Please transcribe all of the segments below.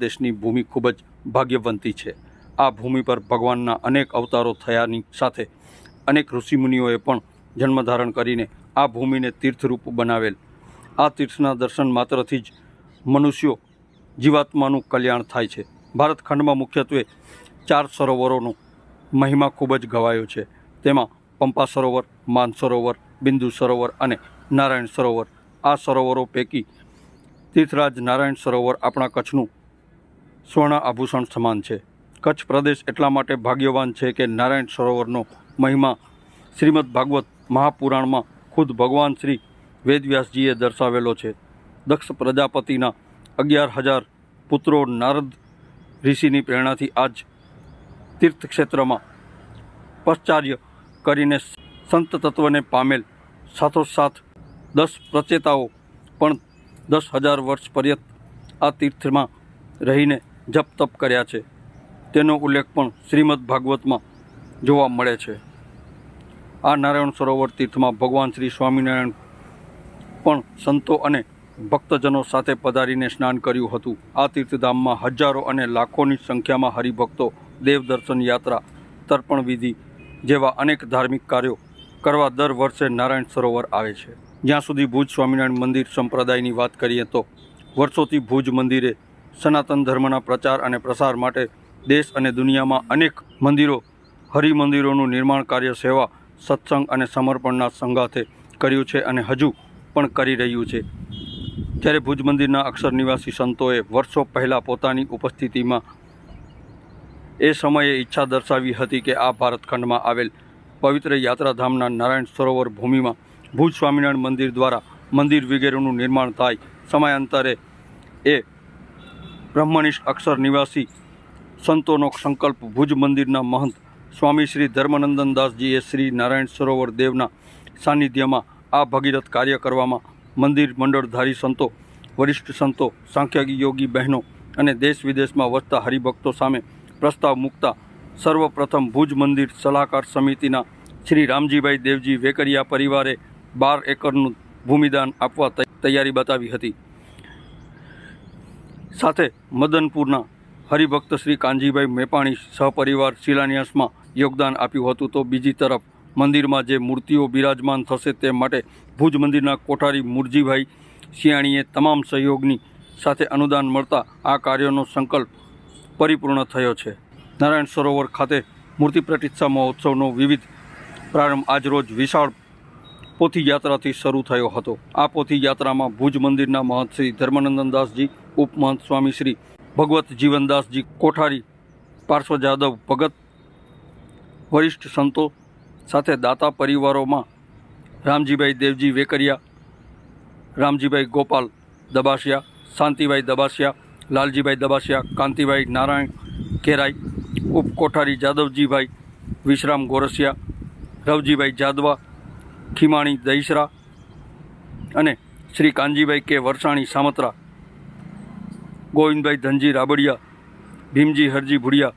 દેશની ભૂમિ ખૂબ જ ભાગ્યવંતી છે. આ ભૂમિ પર ભગવાનના અનેક અવતારો થયાની સાથે અનેક ઋષિમુનિઓએ પણ જન્મ ધારણ કરીને આ ભૂમિને તીર્થરૂપ બનાવેલ. આ તીર્થના દર્શન માત્રથી જ મનુષ્યો જીવાત્માનું કલ્યાણ થાય છે. ભારત ખંડમાં મુખ્યત્વે ચાર સરોવરોનો મહિમા ખૂબ જ ગવાયો છે. તેમાં પંપા સરોવર, માન સરોવર, બિંદુ સરોવર અને નારાયણ સરોવર. આ સરોવરો પૈકી તીર્થરાજ નારાયણ સરોવર આપણા કચ્છનું સ્વર્ણ આભૂષણ સમાન છે. કચ્છ પ્રદેશ એટલા માટે ભાગ્યવાન છે કે નારાયણ સરોવરનો મહિમા શ્રીમદ ભાગવત મહાપુરાણમાં ખુદ ભગવાન શ્રી વેદવ્યાસજીએ દર્શાવેલો છે. દક્ષ પ્રજાપતિના અગિયાર હજાર પુત્રો નારદ ઋષિની પ્રેરણાથી આજ તીર્થક્ષેત્રમાં પશ્ચાર્ય કરીને સંત તત્વને પામેલ સાથોસાથ દસ પ્રચેતાઓ પણ દસ હજાર વર્ષ પર્યંત આ તીર્થમાં રહીને જપ તપ કર્યા છે. તેનો ઉલ્લેખ પણ શ્રીમદ ભાગવતમાં જોવા મળે છે. આ નારાયણ સરોવર તીર્થમાં ભગવાન શ્રી સ્વામિનારાયણ પણ સંતો અને ભક્તજનો સાથે પધારીને સ્નાન કર્યું હતું. આ તીર્થધામમાં હજારો અને લાખોની સંખ્યામાં હરિભક્તો દેવદર્શન યાત્રા, તર્પણ વિધિ જેવા અનેક ધાર્મિક કાર્યો કરવા દર વર્ષે નારાયણ સરોવર આવે છે. જ્યાં સુધી ભુજ સ્વામિનારાયણ મંદિર સંપ્રદાયની વાત કરીએ તો વર્ષોથી ભુજ મંદિરે સનાતન ધર્મના પ્રચાર અને પ્રસાર માટે દેશ અને દુનિયામાં અનેક મંદિરો, હરિમંદિરોનું નિર્માણ કાર્ય, સેવા, સત્સંગ અને સમર્પણના સંગાથે કર્યું છે અને હજુ પણ કરી રહ્યું છે. જ્યારે ભુજ મંદિરના અક્ષર નિવાસી સંતોએ વર્ષો પહેલાં પોતાની ઉપસ્થિતિમાં એ સમયે ઈચ્છા દર્શાવી હતી કે આ ભારતખંડમાં આવેલ પવિત્ર યાત્રાધામના નારાયણ સરોવર ભૂમિમાં ભુજ સ્વામિનારાયણ મંદિર દ્વારા મંદિર વગેરેનું નિર્માણ થાય. સમયાંતરે એ બ્રહ્મનિષ્ઠ અક્ષર નિવાસી સંતોનો સંકલ્પ ભુજ મંદિરના મહંત સ્વામી શ્રી ધર્મનંદન દાસજીએ શ્રી નારાયણ સરોવર દેવના સાનિધ્યમાં આ ભગીરથ કાર્ય કરવામાં મંદિર મંડળધારી સંતો, વરિષ્ઠ સંતો સાંખ્યિક યોગી બહેનો અને દેશ વિદેશમાં વસતા હરિભક્તો સામે પ્રસ્તાવ મૂકતા સર્વપ્રથમ ભુજ મંદિર સલાહકાર સમિતિના શ્રી રામજીભાઈ દેવજી વેકરિયા પરિવારે બાર એકરનું ભૂમિદાન આપવા તૈયારી બતાવી હતી. સાથે મદનપુરના હરિભક્ત શ્રી કાનજીભાઈ મેપાણી સહપરિવાર શિલાન્યાસમાં યોગદાન આપ્યું હતું તો બીજી તરફ મંદિરમાં જે મૂર્તિઓ બિરાજમાન થશે તે માટે ભુજ મંદિરના કોઠારી મુરજીભાઈ શિયાણીએ તમામ સહયોગની સાથે અનુદાન મળતા આ કાર્યનો સંકલ્પ પરિપૂર્ણ થયો છે. નારાયણ સરોવર ખાતે મૂર્તિ પ્રતિષ્ઠા મહોત્સવનો વિવિધ પ્રારંભ આજરોજ વિશાળ પોથી યાત્રાથી શરૂ થયો હતો. આ પોથી યાત્રામાં ભુજ મંદિરના મહંત શ્રી ધર્માનંદનદાસજી ઉપમહંત સ્વામી શ્રી ભગવત જીવનદાસજી કોઠારી, પાર્શ્વ જાદવ ભગત, વરિષ્ઠ સંતો સાથે દાતા પરિવારોમાં રામજીભાઈ દેવજી વેકરિયા, રામજીભાઈ ગોપાલ દબાસિયા, શાંતિભાઈ દબાસિયા, લાલજીભાઈ દબાસિયા, કાંતિભાઈ નારાયણ કેરાઈ ઉપકોઠારી જાદવજીભાઈ વિશ્રામ ગોરસિયા, રવજીભાઈ જાદવા ખીમાણી દહીસરા અને શ્રી કાનજીભાઈ કે વરસાણી સામત્રા, ગોવિંદભાઈ ધનજી રાબડિયા, ભીમજી હરજી ભુડિયા,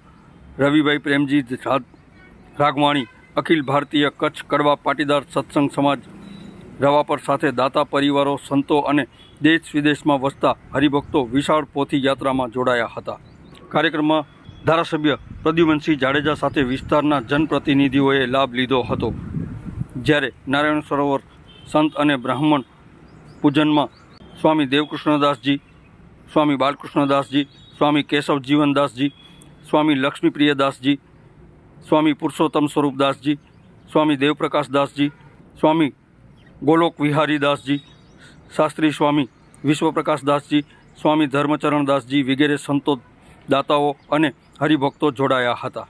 રવિભાઈ પ્રેમજી રાઘવાણી, અખિલ ભારતીય કચ્છ કડવા પાટીદાર સત્સંગ સમાજ, રવાપર સાથે દાતા પરિવારો, સંતો અને દેશ વિદેશમાં વસતા હરિભક્તો વિશાળ પોથી યાત્રામાં જોડાયા હતા. કાર્યક્રમમાં ધારાસભ્ય પ્રદ્યુમનસિંહ જાડેજા સાથે વિસ્તારના જનપ્રતિનિધિઓએ લાભ લીધો હતો. જ્યારે નારાયણ સરોવર સંત અને બ્રાહ્મણ પૂજનમાં સ્વામી દેવકૃષ્ણદાસજી, સ્વામી બાલકૃષ્ણદાસજી, સ્વામી કેશવ જીવનદાસજી સ્વામી લક્ષ્મીપ્રિયદાસજી, સ્વામી પુરુષોત્તમ સ્વરૂપદાસજી, સ્વામી દેવપ્રકાશદાસજી, સ્વામી ગોલોક વિહારીદાસજી, શાસ્ત્રી સ્વામી વિશ્વપ્રકાશદાસજી, સ્વામી ધર્મચરણદાસજી વગેરે સંતો દાતાઓ અને હરિભક્તો જોડાયા હતા.